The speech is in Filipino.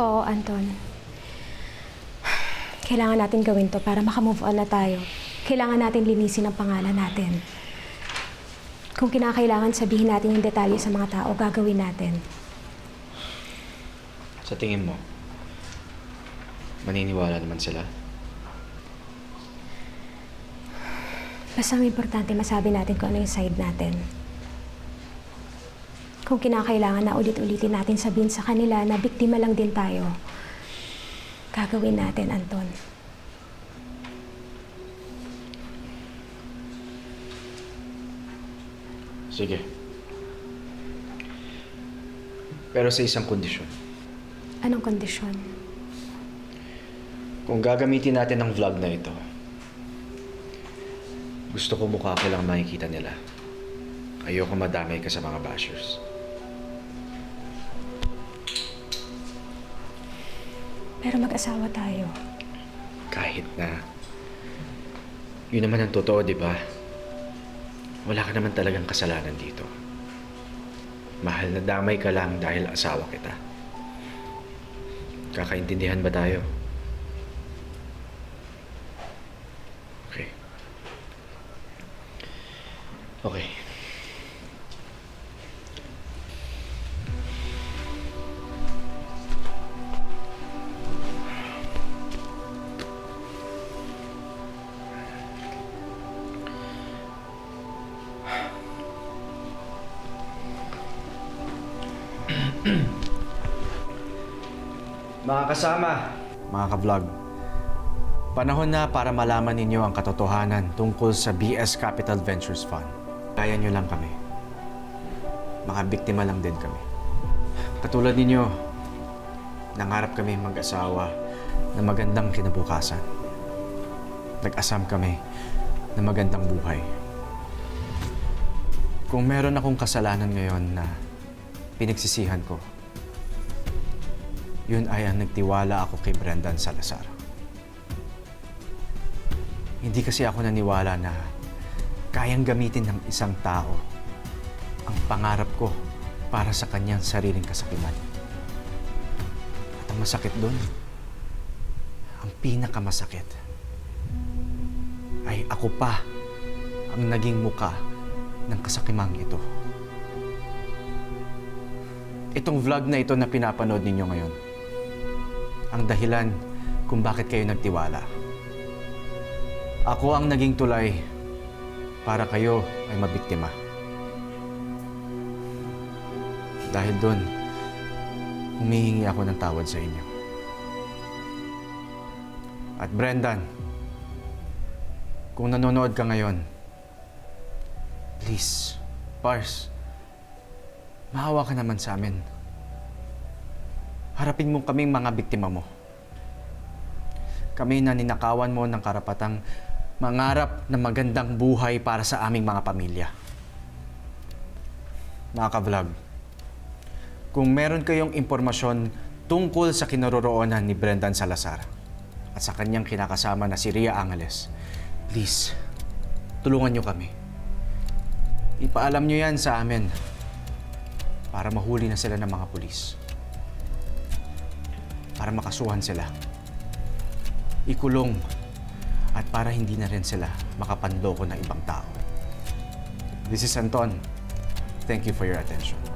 Oo, Anton. Kailangan natin gawin to para makamove on na tayo. Kailangan natin linisin ang pangalan natin. Kung kinakailangan sabihin natin yung detalye sa mga tao, gagawin natin. Sa tingin mo, maniniwala naman sila? Basta ang importante masabi natin kung ano yung side natin. Kung kinakailangan na ulit-ulitin natin sabihin sa kanila na biktima lang din tayo, gagawin natin, Anton. Sige. Pero sa isang kondisyon. Anong kondisyon? Kung gagamitin natin ang vlog na ito, gusto ko mukha ko lang makikita nila. Ayoko madamay ka sa mga bashers. Pero mag-asawa tayo. Kahit na. Yun naman ang totoo, di ba? Wala ka naman talagang kasalanan dito. Mahal na damay ka lang dahil asawa kita. Kakaintindihan ba tayo? Mga kasama, mga ka-vlog, panahon na para malaman ninyo ang katotohanan tungkol sa BS Capital Ventures Fund. Kaya nyo lang kami. Mga biktima lang din kami. Katulad ninyo, nangarap kami mag-asawa na magandang kinabukasan. Nag-asam kami na magandang buhay. Kung meron akong kasalanan ngayon na pinagsisihan ko, yun ay ang nagtiwala ako kay Brendan Salazar. Hindi kasi ako naniwala na kayang gamitin ng isang tao ang pangarap ko para sa kanyang sariling kasakiman. At ang masakit doon, ang pinakamasakit, ay ako pa ang naging muka ng kasakimang ito. Itong vlog na ito na pinapanood ninyo ngayon, ang dahilan kung bakit kayo nagtiwala. Ako ang naging tulay para kayo ay mabiktima. Dahil doon, humihingi ako ng tawad sa inyo. At Brendan, kung nanonood ka ngayon, please, Pars, maawa ka naman sa amin harapin mo kaming mga biktima mo. Kami na ninakawan mo ng karapatang mangarap ng magandang buhay para sa aming mga pamilya. Mga ka-vlog, kung meron kayong impormasyon tungkol sa kinaroroonan ni Brendan Salazar at sa kanyang kinakasama na si Ria Angeles, please, tulungan nyo kami. Ipaalam nyo yan sa amin para mahuli na sila ng mga pulis para makasuhan sila. Ikulong at para hindi na rin sila makapanloko ng ibang tao. This is Anton. Thank you for your attention.